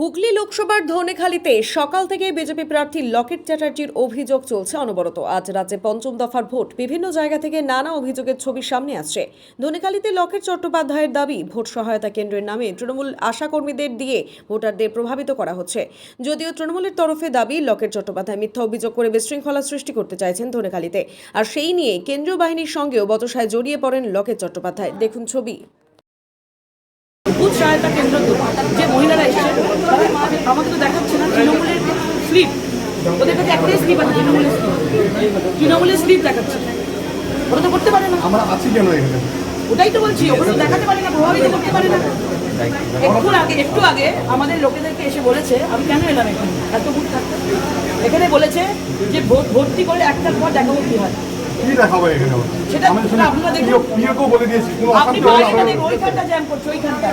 হুগলি লোকসভার ধনেখালিতে সকাল থেকে বিজেপি প্রার্থী লকেট চ্যাটার্জির অভিযোগ চলছে অনবরত। আজ রাজ্যে পঞ্চম দফার ভোট। বিভিন্ন জায়গা থেকে নানা অভিযোগের ছবি সামনে আসছে। ধনেখালিতে লকেট চট্টোপাধ্যায়ের দাবি, ভোট সহায়তা কেন্দ্রের নামে তৃণমূল আশাকর্মীদের দিয়ে ভোটারদের প্রভাবিত করা হচ্ছে। যদিও তৃণমূলের তরফে দাবি, লকেট চট্টোপাধ্যায় মিথ্যা অভিযোগ করে বিশৃঙ্খলা সৃষ্টি করতে চাইছেন ধনেখালিতে। আর সেই নিয়ে কেন্দ্রীয় বাহিনীর সঙ্গেও বচসায় জড়িয়ে পড়েন লকেট চট্টোপাধ্যায়। দেখুন ছবি। সহায়তা কেন্দ্র যে মহিলারা তারা আমাকে তো দেখাচ্ছে না তৃণমূলের স্লিপ ওদের কাছে একটাই স্লিপ আছে তৃণমূলের স্লিপ তৃণমূলের স্লিপ দেখাচ্ছে। ওরা তো করতে পারে না। আমরা আছি কেন এখানে? ওটাই তো বলছি ওগুলো দেখাতে পারে না প্রভাবিত করতে পারে না। একটু আগে একটু আগে আমাদের লোকেদেরকে এসে বলেছে আমি কেন এলাম এখানে? এত ভোট থাকতে এখানে বলেছে যে ভোট ভর্তি করে একটার পর দেখাবো কি হয়? সেটা আপনারা দেখুন। আপনি ওইখানটা জ্যাম করছে ওইখানটা।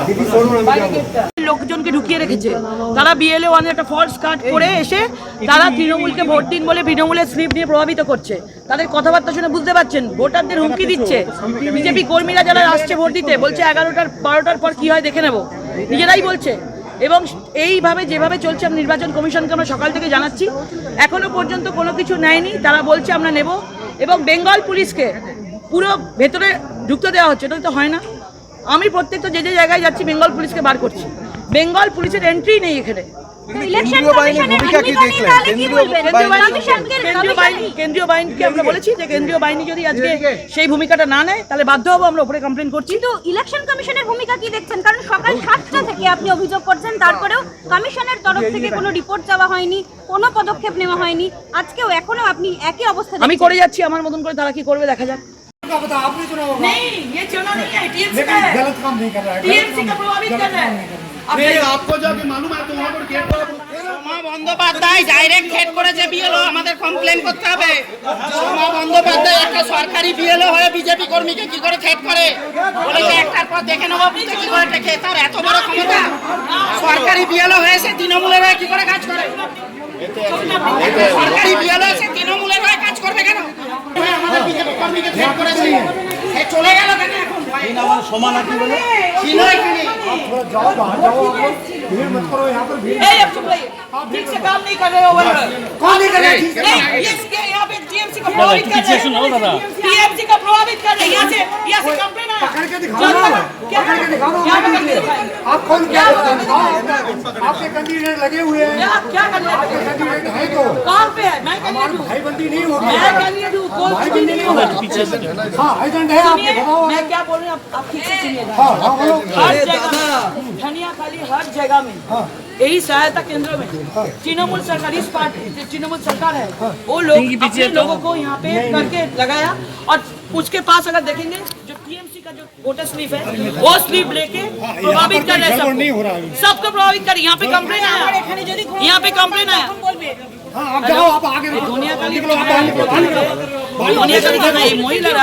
লোকজনকে ঢুকিয়ে রেখেছে। তারা বিএলএ ওয়ানের একটা ফলস কার্ড করে এসে তারা তৃণমূলকে ভোট দিন বলে তৃণমূলের স্লিপ দিয়ে প্রভাবিত করছে। তাদের কথাবার্তা শুনে বুঝতে পারছেন, ভোটারদের হুমকি দিচ্ছে। বিজেপি কর্মীরা যারা আসছে ভোট দিতে, বলছে এগারোটার, বারোটার পর কি হয় দেখে নেব। নিজেরাই বলছে। এবং এইভাবে যেভাবে চলছে, আমি নির্বাচন কমিশনকে আমরা সকাল থেকে জানাচ্ছি। এখনও পর্যন্ত কোনো কিছু নেয়নি। তারা বলছে আমরা নেব। এবং বেঙ্গল পুলিশকে পুরো ভেতরে ঢুকতে দেওয়া হচ্ছে। এটা তো হয় না। আমি প্রত্যেকটা যে যে জায়গায় যাচ্ছি, বেঙ্গল পুলিশকে বার করছি। বেঙ্গল পুলিশের এন্ট্রি নেই এখানে ইলেকশন কেন্দ্রীয় বাহিনীর কমিশনের ভূমিকা কি আইনি দেখলেন? তাহলে কি কেন্দ্রীয় বলবেন? কেন্দ্রীয় বাহিনী কমিশনকে- কেন্দ্রীয় বাহিনী কেন্দ্রীয় বাহিনীকে আমরা বলেছি যে কেন্দ্রীয় বাহিনী যদি আজকে সেই ভূমিকাটা না নেয় তাহলে বাধ্য হবো আমরা উপরে কমপ্লেন করছি কিন্তু ইলেকশন কমিশনের ভূমিকা কি দেখছেন কারণ সকাল সাতটা থেকে আপনি অভিযোগ করছেন তারপরেও কমিশনের তরফ থেকে কোনো রিপোর্ট চাওয়া হয়নি কোনো পদক্ষেপ নেওয়া হয়নি আজকেও এখনো আপনি একই অবস্থা আমি দেখছেন। করে যাচ্ছি আমার মতন করে তারা কি করবে দেখা যাক नहीं ये चुनाव नहीं है टीएमसी का है गलत काम नहीं कर रहा है टीएमसी का प्रभावित कर रहा है বন্দ্যোপাধ্যায় ডাইরেক্ট হেড করেছে বিএলও আমাদের কমপ্লেন করতে হবে। একটা সরকারি বিএলও হয়ে বিজেপি কর্মীকে কি করে হেড করে? বলেছে একটার পর দেখে নেব কি করে এত বড় ক্ষমতা। সরকারি বিএলও হয়ে সে তৃণমূলের হয়ে কি করে কাজ করে? সরকারি বিএলও সে তৃণমূলের হয়ে কাজ করবে কেন? হ্যাঁ, আমাদের বিজেপি কর্মীকে समान आदमी बोले सीना है कि नहीं आप थोड़ा जाओ बाहर जाओ भीड़ मत करो यहाँ पर भीड़ नहीं आप चुप रहिए ठीक से काम नहीं कर रहे हो कौन नहीं कर रहे ठीक से नहीं इसके यहाँ पे जीएमसी को प्रभावित कर रहे हैं पीएमसी को प्रभावित कर रहे हैं यहाँ से यहाँ से काम कैंडिडेट लगे हुए हैं। क्या आपके कैंडिडेट है? तो। कहाँ पे है? मैं कैंडिडेट हूँ भाई बंदी नहीं होगी। मैं कैंडिडेट हूँ कोई भाई बंदी नहीं होगा। होगा हाँ एजेंट है आपके बताओ मैं क्या बोल? रही हूँ आप- आप ठीक से सुनिएगा हाँ हाँ बोलो। हर जगह धनिया खाली हर जगह में। यही सहायता केंद्र में। तृणमूल सरकार इस पार्टी तृणमूल सरकार है। वो लोग अपने लोगों को यहाँ पे करके लगाया। और उसके पास अगर देखेंगे जो टीएमसी का जो वोटर स्लिप है वो स्लिप लेके प्रभावित कर रहे हैं गड़बड़ नहीं हो रहा सबको सबको प्रभावित कर यहाँ पे कंप्लेन आया यहाँ पे कंप्लेन आया हाँ आप जाओ आप आगे দুনিয়া কালী निकलो आप बाहर निकलो बाहर निकलो দুনিয়া কালী থানা এই মহিলারা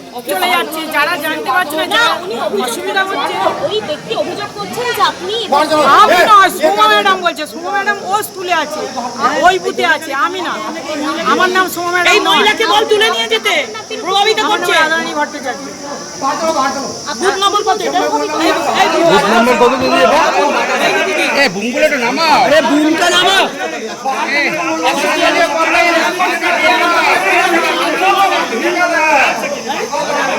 চলে যাচ্ছে যারা জানতে পারছে না যারা অসুবিধা হচ্ছে। ওই ব্যক্তি অভিযোগ করছেন যে আপনি আমি না সুমা ম্যাডাম বলছে সুমা ম্যাডাম ও স্কুলে আছে ওই বুথে আছে আমি না। আমার নাম সুমা ম্যাডাম এই মহিলাকে বল তুলে নিয়ে যেতে প্রভাবিত করছে। আদানি ভট্টাচার্য। বুথ নম্বর বুমটা নামাও। よかった。